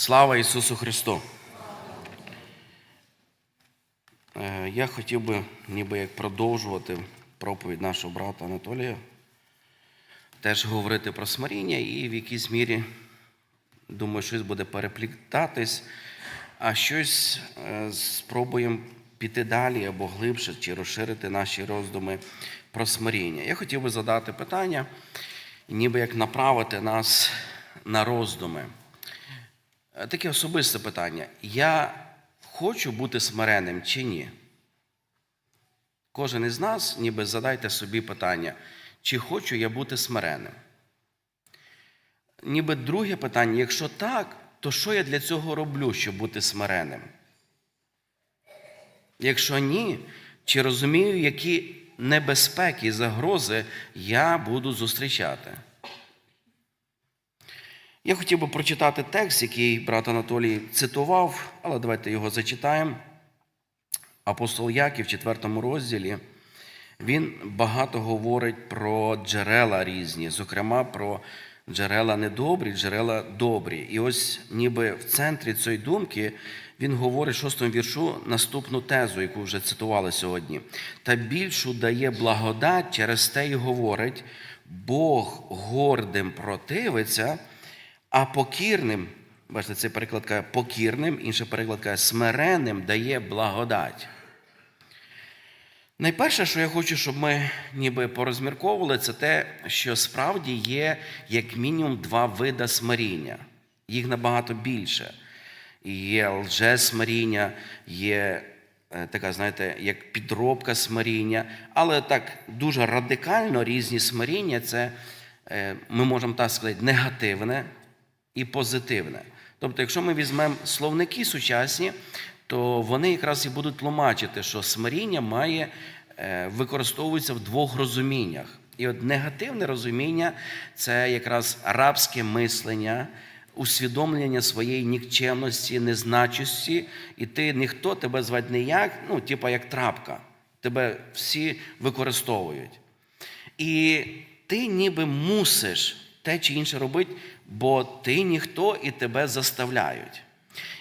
Слава Ісусу Христу! Е, Я хотів би ніби як продовжувати проповідь нашого брата Анатолія, теж говорити про смиріння і в якійсь мірі, думаю, щось буде переплітатись, а щось е, спробуємо піти далі або глибше чи розширити наші роздуми про смиріння. Я хотів би задати питання, ніби як направити нас на роздуми. Е, Таке особисте питання. Я хочу бути смиренним чи ні? Кожен із нас, ніби задайте собі питання, чи хочу я бути смиренним? Ніби друге питання, якщо так, то що я для цього роблю, щоб бути смиренним? Якщо ні, чи розумію, які небезпеки і загрози я буду зустрічати? Я хотів би прочитати текст, який брат Анатолій цитував, але давайте його зачитаємо. Апостол Яків в 4 розділі він багато говорить про джерела різні, зокрема про джерела недобрі, джерела добрі. І ось ніби в центрі цієї думки він говорить в шостому віршу наступну тезу, яку вже цитували сьогодні. Та більшу дає благодать, через те й говорить, Бог гордим противиться, а покірним, бачите, цей переклад каже покірним, інший переклад каже смиренним дає благодать. Найперше, що я хочу, щоб ми ніби порозмірковували, це те, що справді є як мінімум два види смиріння. Їх набагато більше. Є лжесмиріння, є е, така, знаєте, як підробка смиріння, але так дуже радикально різні смиріння це, е, ми можемо так сказати, негативне і позитивне. Тобто, якщо ми візьмемо словники сучасні, то вони якраз і будуть тлумачити, що смиріння має е, використовується в двох розуміннях. І от негативне розуміння це якраз рабське мислення, усвідомлення своєї нікчемності, незначості, і ти ніхто тебе звати ніяк, ну, типа як трапка. Тебе всі використовують. І ти ніби мусиш те чи інше робити, бо ти ніхто і тебе заставляють.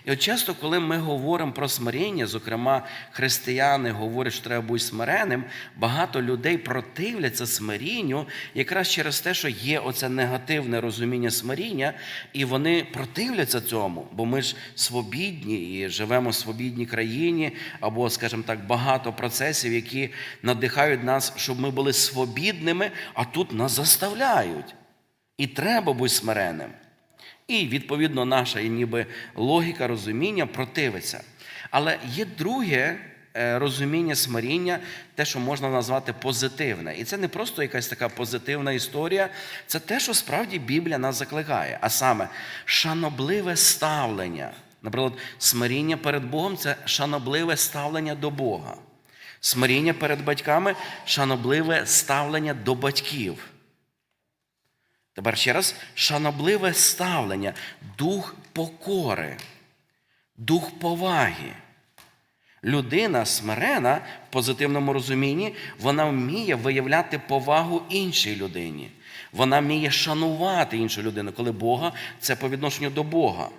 І от часто, коли ми говоримо про смирення, зокрема, християни говорять, що треба бути смиренним, багато людей противляться смирінню якраз через те, що є оце негативне розуміння смиріння, і вони противляться цьому, бо ми ж свобідні і живемо в свобідній країні, або, скажімо так, багато процесів, які надихають нас, щоб ми були свобідними, а тут нас заставляють. І треба бути смиренним. І, відповідно, наша ніби логіка розуміння противиться. Але є друге е, розуміння смиріння, те, що можна назвати позитивне. І це не просто якась така позитивна історія, це те, що справді Біблія нас закликає. А саме шанобливе ставлення. Наприклад, смиріння перед Богом це шанобливе ставлення до Бога. Смиріння перед батьками шанобливе ставлення до батьків. Тепер ще раз шанобливе ставлення, дух покори, дух поваги. Людина смирена в позитивному розумінні, вона вміє виявляти повагу іншій людині. Вона вміє шанувати іншу людину, коли Бога це по відношенню до Бога.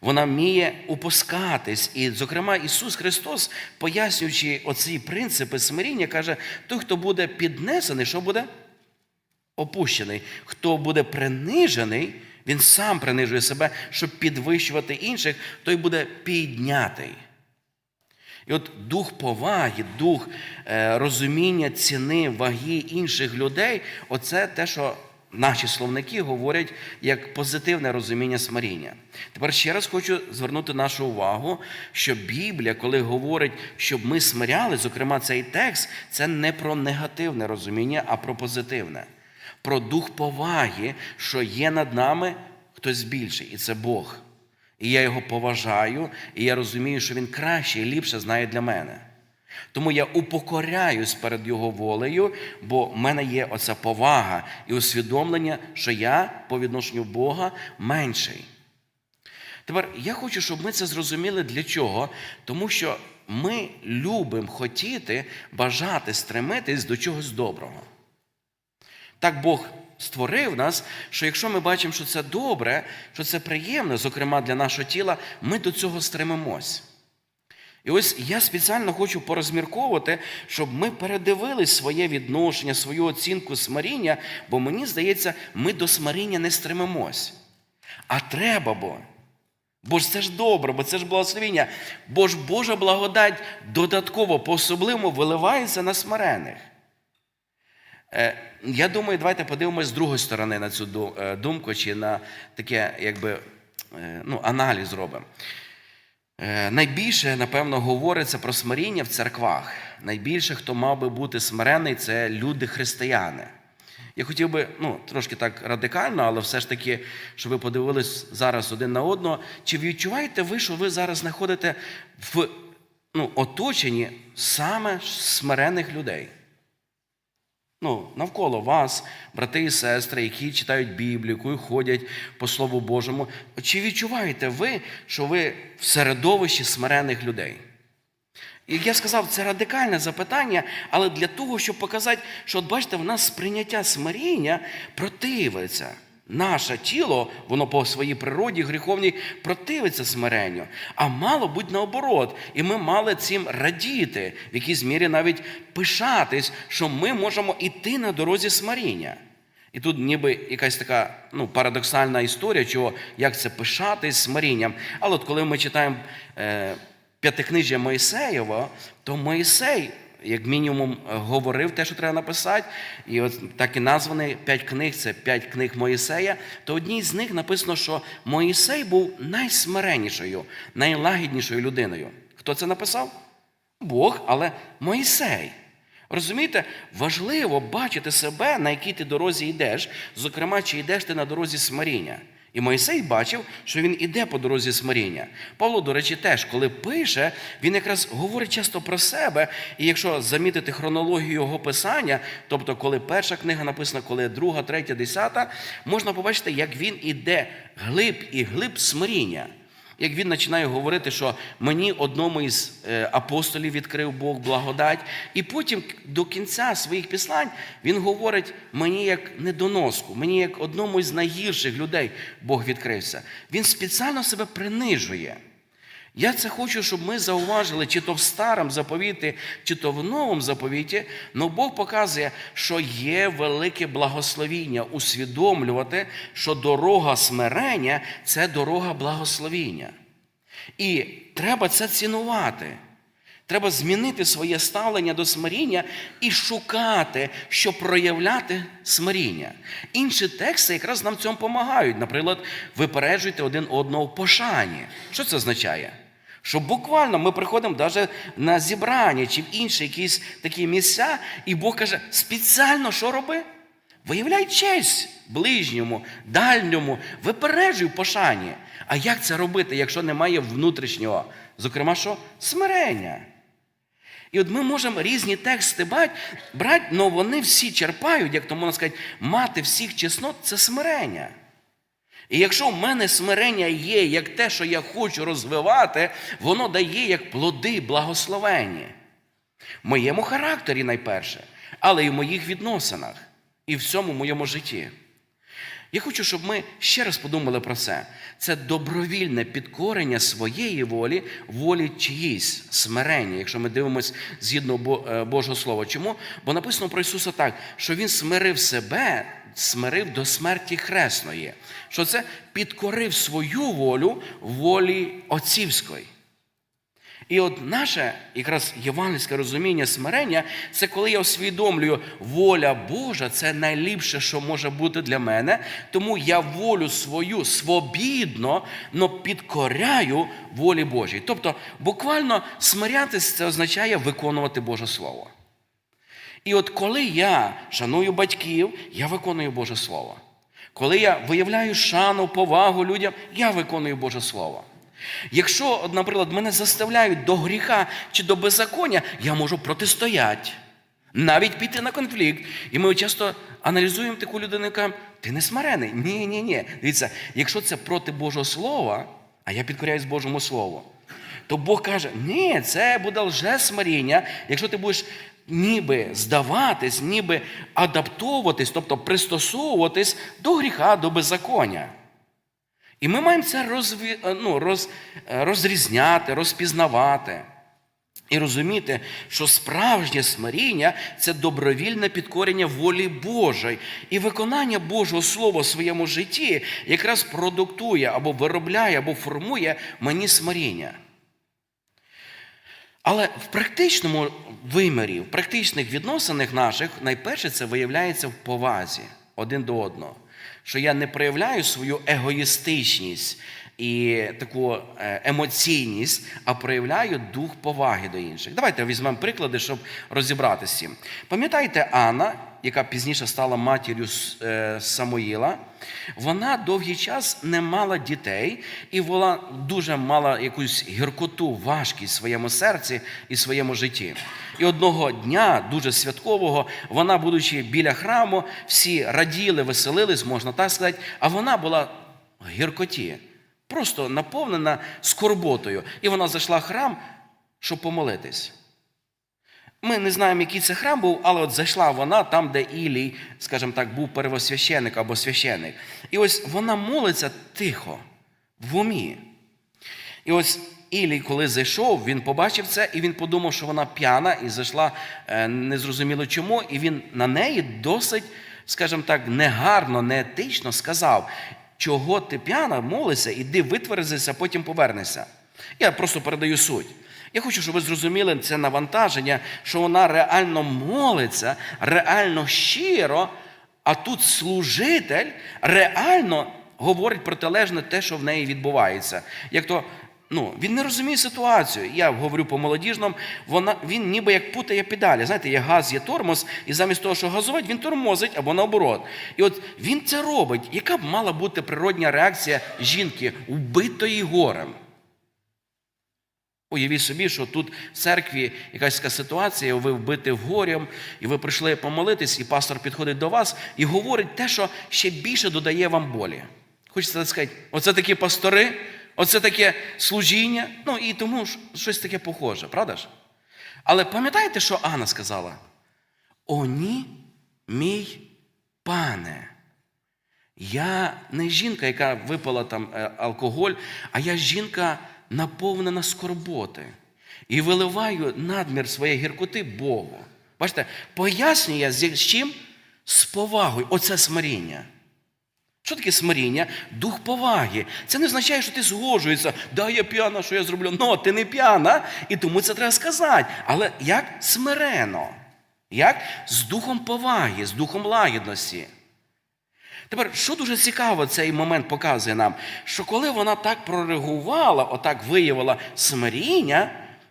Вона вміє упускатись. І, зокрема, Ісус Христос, пояснюючи оці принципи смиріння, каже: той, хто буде піднесений, що буде? Опущений. Хто буде принижений, він сам принижує себе, щоб підвищувати інших, той буде піднятий. І от дух поваги, дух е, розуміння ціни, ваги інших людей оце те, що наші словники говорять як позитивне розуміння смиріння. Тепер ще раз хочу звернути нашу увагу, що Біблія, коли говорить, щоб ми смиряли, зокрема, цей текст, це не про негативне розуміння, а про позитивне про дух поваги, що є над нами хтось більший, і це Бог. І я його поважаю, і я розумію, що він краще і ліпше знає для мене. Тому я упокоряюсь перед Його волею, бо в мене є оця повага і усвідомлення, що я по відношенню Бога менший. Тепер я хочу, щоб ми це зрозуміли для чого? Тому що ми любимо хотіти, бажати, стремитись до чогось доброго. Так Бог створив нас, що якщо ми бачимо, що це добре, що це приємно, зокрема для нашого тіла, ми до цього стремимось. І ось я спеціально хочу порозмірковувати, щоб ми передивились своє відношення, свою оцінку смиріння, бо мені здається, ми до смиріння не стремимось. А треба бо. Бо ж це ж добре, бо це ж благословіння. Бо ж Божа благодать додатково по-особливому виливається на смирених. Я думаю, давайте подивимось з другої сторони на цю е, думку, чи на таке, якби, е, ну, аналіз зробимо. Е, Найбільше, напевно, говориться про смиріння в церквах. Найбільше, хто мав би бути смирений, це люди-християни. Я хотів би, ну, трошки так радикально, але все ж таки, щоб ви подивились зараз один на одного. Чи відчуваєте ви, що ви зараз знаходите в ну, оточенні саме смирених людей? Ну, навколо вас, брати і сестри, які читають Біблію, які ходять по Слову Божому. Чи відчуваєте ви, що ви в середовищі смирених людей? Як я сказав, це радикальне запитання, але для того, щоб показати, що, от бачите, в нас сприйняття смиріння противиться. Наше тіло, воно по своїй природі гріховній противиться смиренню. А мало бути наоборот. І ми мали цим радіти, в якійсь мірі навіть пишатись, що ми можемо йти на дорозі смиріння. І тут ніби якась така ну, парадоксальна історія, чого, як це пишатись смирінням. Але от коли ми читаємо е, п'ятикнижжя Моїсеєва, то Моїсей, як мінімум, е, говорив те, що треба написати, і от так і названі п'ять книг, це п'ять книг Моїсея, то одній з них написано, що Моїсей був найсмиреннішою, найлагіднішою людиною. Хто це написав? Бог, але Моїсей. Розумієте, важливо бачити себе, на якій ти дорозі йдеш, зокрема, чи йдеш ти на дорозі смиріння. І Мойсей бачив, що він іде по дорозі смиріння. Павло, до речі, теж, коли пише, він якраз говорить часто про себе. І якщо замітити хронологію його писання, тобто, коли перша книга написана, коли друга, третя, десята, можна побачити, як він іде глиб і глиб смиріння. Як він починає говорити, що мені одному із е, апостолів відкрив Бог благодать, і потім до кінця своїх післань він говорить мені як недоноску, мені як одному із найгірших людей Бог відкрився. Він спеціально себе принижує. Я це хочу, щоб ми зауважили, чи то в старому заповіті, чи то в новому заповіті, але Бог показує, що є велике благословіння усвідомлювати, що дорога смирення це дорога благословіння. І треба це цінувати. Треба змінити своє ставлення до смиріння і шукати, щоб проявляти смиріння. Інші тексти якраз нам в цьому допомагають. Наприклад, випереджуйте один одного в пошані. Що це означає? Що буквально ми приходимо навіть на зібрання чи в інші якісь такі місця, і Бог каже, спеціально що роби? Виявляй честь ближньому, дальньому, випереджуй пошані. А як це робити, якщо немає внутрішнього? Зокрема, що? Смирення. І от ми можемо різні тексти брати, але вони всі черпають, як то можна сказати, мати всіх чеснот це смирення. І якщо в мене смирення є як те, що я хочу розвивати, воно дає як плоди благословення. В моєму характері найперше, але і в моїх відносинах, і в всьому моєму житті. Я хочу, щоб ми ще раз подумали про це. Це добровільне підкорення своєї волі, волі чиїсь смирення, якщо ми дивимося згідно е, Божого Слова. Чому? Бо написано про Ісуса так, що Він смирив себе, смирив до смерті хресної. Що це підкорив свою волю волі отцівської. І от наше якраз євангельське розуміння смирення це коли я усвідомлюю, воля Божа це найліпше, що може бути для мене. Тому я волю свою свобідно, но підкоряю волі Божій. Тобто, буквально смирятися це означає виконувати Боже Слово. І от коли я шаную батьків, я виконую Боже Слово. Коли я виявляю шану, повагу людям, я виконую Боже Слово. Якщо, наприклад, мене заставляють до гріха чи до беззаконня, я можу протистояти, навіть піти на конфлікт. І ми часто аналізуємо таку людину, яка ти не смирений. Ні, ні, ні. Дивіться, якщо це проти Божого Слова, а я підкоряюсь Божому Слову, то Бог каже, ні, це буде лжесмиріння, якщо ти будеш ніби здаватись, ніби адаптовуватись, тобто пристосовуватись до гріха, до беззаконня. І ми маємо це розві... ну, роз... розрізняти, розпізнавати. І розуміти, що справжнє смиріння це добровільне підкорення волі Божої. І виконання Божого Слова в своєму житті якраз продуктує або виробляє, або формує мені смиріння. Але в практичному вимірі, в практичних відносинах наших, найперше це виявляється в повазі один до одного. Що я не проявляю свою егоїстичність і таку е, емоційність, а проявляю дух поваги до інших. Давайте візьмемо приклади, щоб розібратися. Пам'ятаєте Анна, яка пізніше стала матір'ю е, Самуїла, вона довгий час не мала дітей, і вона дуже мала якусь гіркоту, важкість в своєму серці і своєму житті. І одного дня, дуже святкового, вона, будучи біля храму, всі раділи, веселились, можна так сказати, а вона була в гіркоті, просто наповнена скорботою. І вона зайшла в храм, щоб помолитись. Ми не знаємо, який це храм був, але от зайшла вона там, де Ілій, скажімо так, був первосвященик або священик. І ось вона молиться тихо, в умі. І ось Ілій, коли зайшов, він побачив це, і він подумав, що вона п'яна, і зайшла е, незрозуміло чому, і він на неї досить, скажімо так, негарно, неетично сказав, чого ти п'яна, молися, іди витверзися, потім повернешся. Я просто передаю суть. Я хочу, щоб ви зрозуміли це навантаження, що вона реально молиться, реально щиро, а тут служитель реально говорить протилежне те, що в неї відбувається. Як то ну, він не розуміє ситуацію. Я говорю по молодіжному, вона, він ніби як путає педалі. Знаєте, є газ, є тормоз, і замість того, що газувати, він тормозить або наоборот. І от він це робить. Яка б мала бути природня реакція жінки, вбитої горем? Уявіть собі, що тут в церкві якась така ситуація, ви вбиті горем, і ви прийшли помолитись, і пастор підходить до вас і говорить те, що ще більше додає вам болі. Хочеться сказати, оце такі пастори, оце таке служіння, ну і тому щось таке похоже, правда ж? Але пам'ятаєте, що Анна сказала? О, ні, мій пане. Я не жінка, яка випила там е, алкоголь, а я жінка наповнена скорботи. І виливаю надмір своєї гіркоти Богу. Бачите, пояснює з чим? З повагою. Оце смиріння. Що таке смиріння? Дух поваги. Це не означає, що ти згоджуєшся. Да, я п'яна, що я зроблю. Ну, ти не п'яна, і тому це треба сказати. Але як смирено? Як? З духом поваги, з духом лагідності. Тепер, що дуже цікаво, цей момент показує нам, що коли вона так прореагувала, отак виявила смиріння,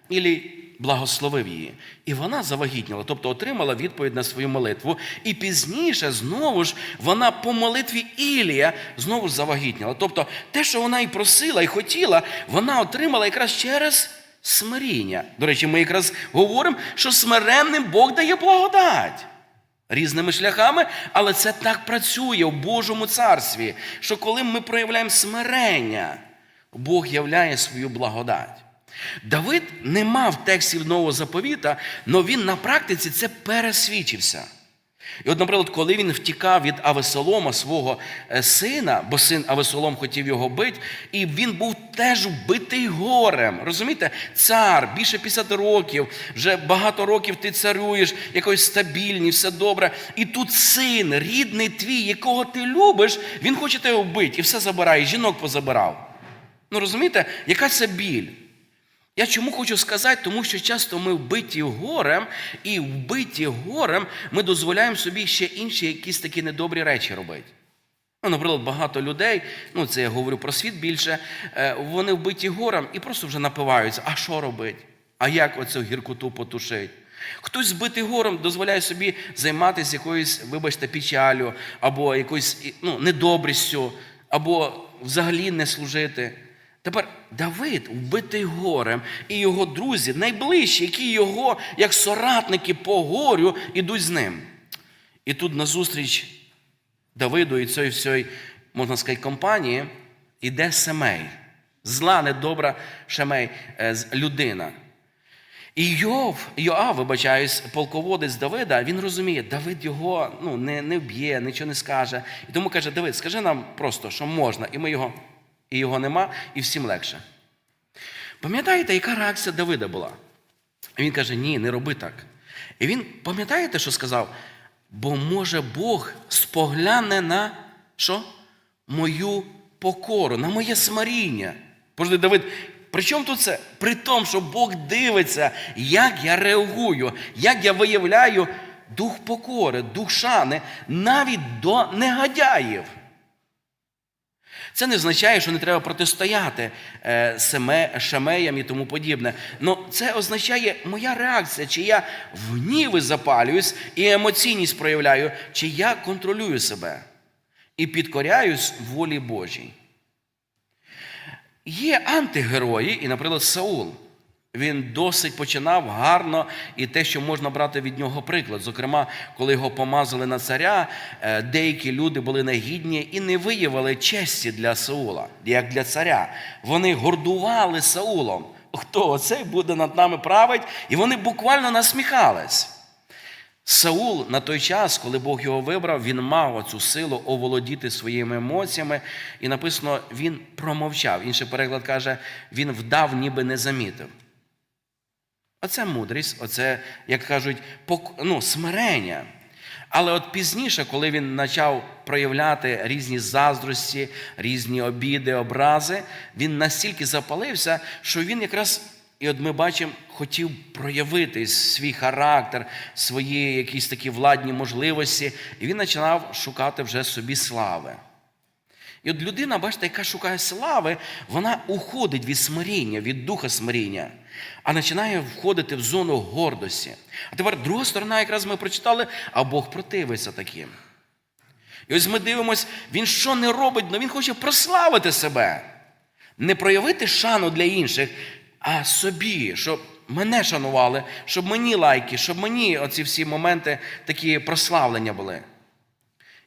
ілі благословив її, і вона завагітніла, тобто отримала відповідь на свою молитву. І пізніше знову ж вона по молитві Ілія знову ж завагітніла. Тобто те, що вона і просила, і хотіла, вона отримала якраз через смиріння. До речі, ми якраз говоримо, що смиренним Бог дає благодать різними шляхами, але це так працює в Божому царстві, що коли ми проявляємо смирення, Бог являє свою благодать. Давид не мав текстів нового заповіта, але він на практиці це пересвідчився. І от, наприклад, коли він втікав від Авесолома, свого е, сина, бо син Авесолом хотів його бити, і він був теж вбитий горем. Розумієте, цар більше 50 років, вже багато років ти царюєш, якось стабільний, все добре. І тут син, рідний твій, якого ти любиш, він хоче тебе вбити і все забирає, і жінок позабирав. Ну розумієте, яка це біль? Я чому хочу сказати, тому що часто ми вбиті горем, і вбиті горем ми дозволяємо собі ще інші якісь такі недобрі речі робити. Ну, Наприклад, багато людей, ну це я говорю про світ більше, е, вони вбиті горем і просто вже напиваються. А що робити? А як оцю гіркоту потушити? Хтось збитий горем дозволяє собі займатися якоюсь, вибачте, печалю, або якоюсь ну, недобрістю, або взагалі не служити. Тепер Давид, вбитий горем, і його друзі, найближчі, які його, як соратники по горю, ідуть з ним. І тут назустріч Давиду і цієї всієї, можна сказати, компанії йде Семей. Зла, недобра Шемей, людина. І Йов, Йоав, вибачаюсь, полководець Давида, він розуміє, Давид його ну, не, не вб'є, нічого не скаже. І тому каже: Давид, скажи нам просто, що можна, і ми його, і його нема, і всім легше. Пам'ятаєте, яка реакція Давида була? Він каже: ні, не роби так. І він, пам'ятаєте, що сказав? Бо може Бог спогляне на що? Мою покору, на моє смиріння. Пожди, Давид, при чому тут це? При тому, що Бог дивиться, як я реагую, як я виявляю дух покори, дух шани навіть до негодяїв. Це не означає, що не треба протистояти е, семе, шамеям і тому подібне. Но це означає моя реакція, чи я в гніви запалююсь і емоційність проявляю, чи я контролюю себе і підкоряюсь волі Божій. Є антигерої, і, наприклад, Саул. Він досить починав гарно, і те, що можна брати від нього приклад. Зокрема, коли його помазали на царя, е, деякі люди були негідні і не виявили честі для Саула, як для царя. Вони гордували Саулом. Хто оцей буде над нами править? І вони буквально насміхались. Саул на той час, коли Бог його вибрав, він мав оцю силу оволодіти своїми емоціями, і написано, він промовчав. Інший переклад каже, він вдав, ніби не замітив. Оце мудрість, оце, як кажуть, ну, смирення. Але от пізніше, коли він почав проявляти різні заздрості, різні обіди, образи, він настільки запалився, що він якраз, і от ми бачимо, хотів проявити свій характер, свої якісь такі владні можливості, і він починав шукати вже собі слави. І от людина, бачите, яка шукає слави, вона уходить від смиріння, від духа смиріння, а починає входити в зону гордості. А тепер друга сторона, якраз ми прочитали, а Бог противиться таким. І ось ми дивимося, він що не робить, але він хоче прославити себе, не проявити шану для інших, а собі, щоб мене шанували, щоб мені лайки, щоб мені оці всі моменти такі прославлення були.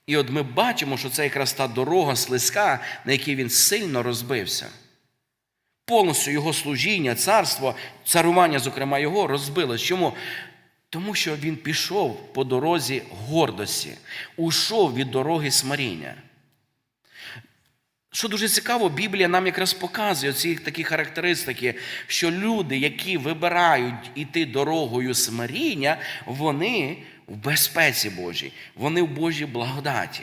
І от ми бачимо, що це якраз та дорога слизька, на якій він сильно розбився. Повністю його служіння, царство, царування, зокрема, його розбилось. Чому? Тому що він пішов по дорозі гордості, ушов від дороги смиріння. Що дуже цікаво, Біблія нам якраз показує ці такі характеристики, що люди, які вибирають іти дорогою смиріння, вони в безпеці Божій, вони в Божій благодаті.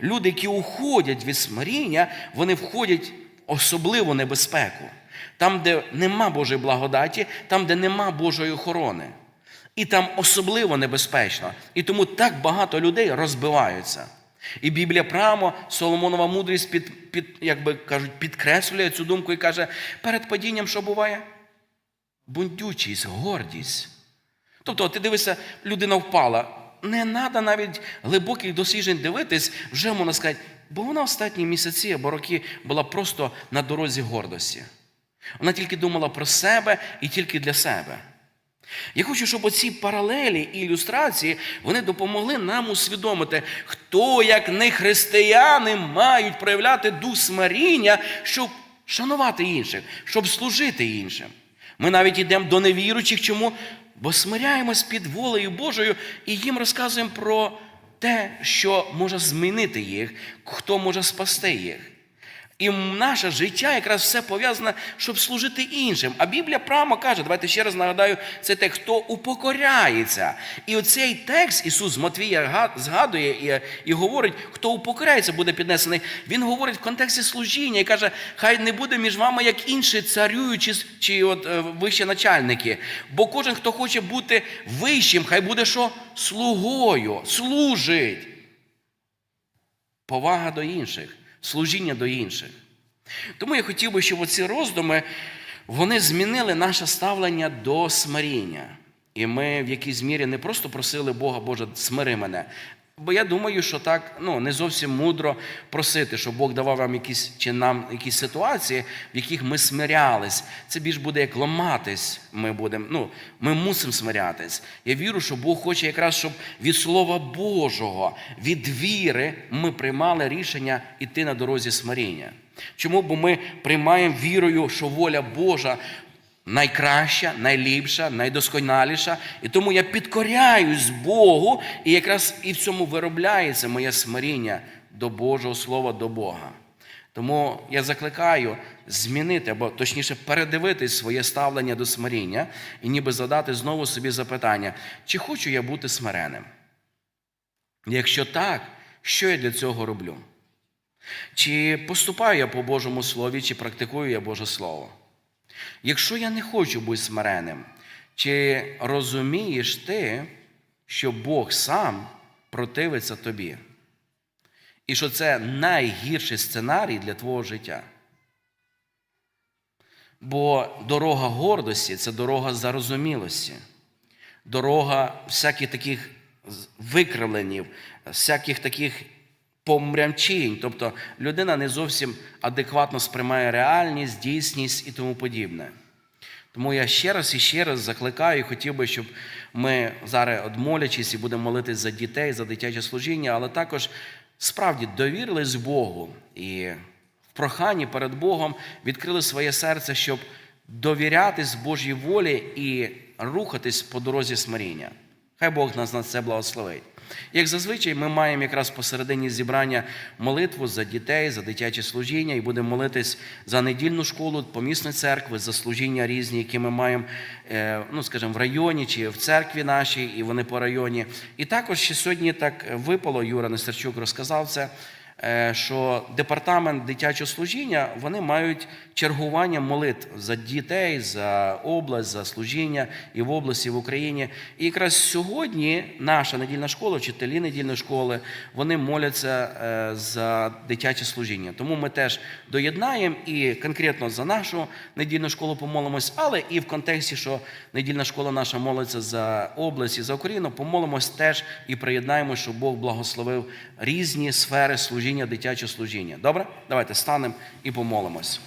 Люди, які уходять від смиріння, вони входять в особливу небезпеку. Там, де нема Божої благодаті, там, де нема Божої охорони. І там особливо небезпечно. І тому так багато людей розбиваються. І Біблія прямо, Соломонова мудрість під, під, як би кажуть, підкреслює цю думку і каже, перед падінням що буває? Бундючість, гордість. Тобто, ти дивишся, людина впала. Не треба навіть глибоких досліджень дивитись, вже можна сказати, бо вона останні місяці або роки була просто на дорозі гордості. Вона тільки думала про себе і тільки для себе. Я хочу, щоб оці паралелі і ілюстрації вони допомогли нам усвідомити, хто, як не християни, мають проявляти дух смиріння, щоб шанувати інших, щоб служити іншим. Ми навіть йдемо до невіруючих. Чому? Бо смиряємось під волею Божою і їм розказуємо про те, що може змінити їх, хто може спасти їх. І наше життя якраз все пов'язане, щоб служити іншим. А Біблія прямо каже, давайте ще раз нагадаю, це те, хто упокоряється. І оцей текст Ісус Матвія згадує і, і говорить, хто упокоряється, буде піднесений. Він говорить в контексті служіння і каже, хай не буде між вами як інші царюючі чи от е, вищі начальники. Бо кожен, хто хоче бути вищим, хай буде що? Слугою, служить. Повага до інших служіння до інших. Тому я хотів би, щоб оці роздуми вони змінили наше ставлення до смиріння. І ми в якійсь мірі не просто просили Бога, Боже, смири мене. Бо я думаю, що так ну, не зовсім мудро просити, щоб Бог давав вам якісь чи нам якісь ситуації, в яких ми смирялись. Це більш буде як ламатись. Ми будемо, ну, ми мусимо смирятись. Я вірю, що Бог хоче якраз, щоб від Слова Божого, від віри ми приймали рішення йти на дорозі смиріння. Чому? Бо ми приймаємо вірою, що воля Божа найкраща, найліпша, найдосконаліша. І тому я підкоряюсь Богу, і якраз і в цьому виробляється моє смиріння до Божого Слова, до Бога. Тому я закликаю змінити, або точніше передивитись своє ставлення до смиріння і ніби задати знову собі запитання, чи хочу я бути смиреним? Якщо так, що я для цього роблю? Чи поступаю я по Божому Слові, чи практикую я Боже Слово? Якщо я не хочу бути смиреним, чи розумієш ти, що Бог сам противиться тобі? І що це найгірший сценарій для твого життя? Бо дорога гордості це дорога зарозумілості, дорога всяких таких викривленів, всяких таких помрямчинь. Тобто людина не зовсім адекватно сприймає реальність, дійсність і тому подібне. Тому я ще раз і ще раз закликаю, і хотів би, щоб ми зараз, одмолячись, і будемо молитись за дітей, за дитяче служіння, але також справді довірились Богу і в проханні перед Богом відкрили своє серце, щоб довірятись Божій волі і рухатись по дорозі смиріння. Хай Бог нас на це благословить. Як зазвичай, ми маємо якраз посередині зібрання молитву за дітей, за дитяче служіння, і будемо молитись за недільну школу, помісної церкви, за служіння різні, які ми маємо, е, ну скажімо, в районі чи в церкві нашій, і вони по районі. І також ще сьогодні так випало, Юра Нестерчук розказав це. Е, Що департамент дитячого служіння вони мають чергування молитв за дітей, за область, за служіння і в області, і в Україні. І якраз сьогодні наша недільна школа, вчителі недільної школи, вони моляться е, за дитяче служіння. Тому ми теж доєднаємо і конкретно за нашу недільну школу помолимось, але і в контексті, що недільна школа наша молиться за область і за Україну, помолимось теж і приєднаємо, щоб Бог благословив різні сфери служіння, дитячого служіння. Добре? Давайте станемо і помолимось.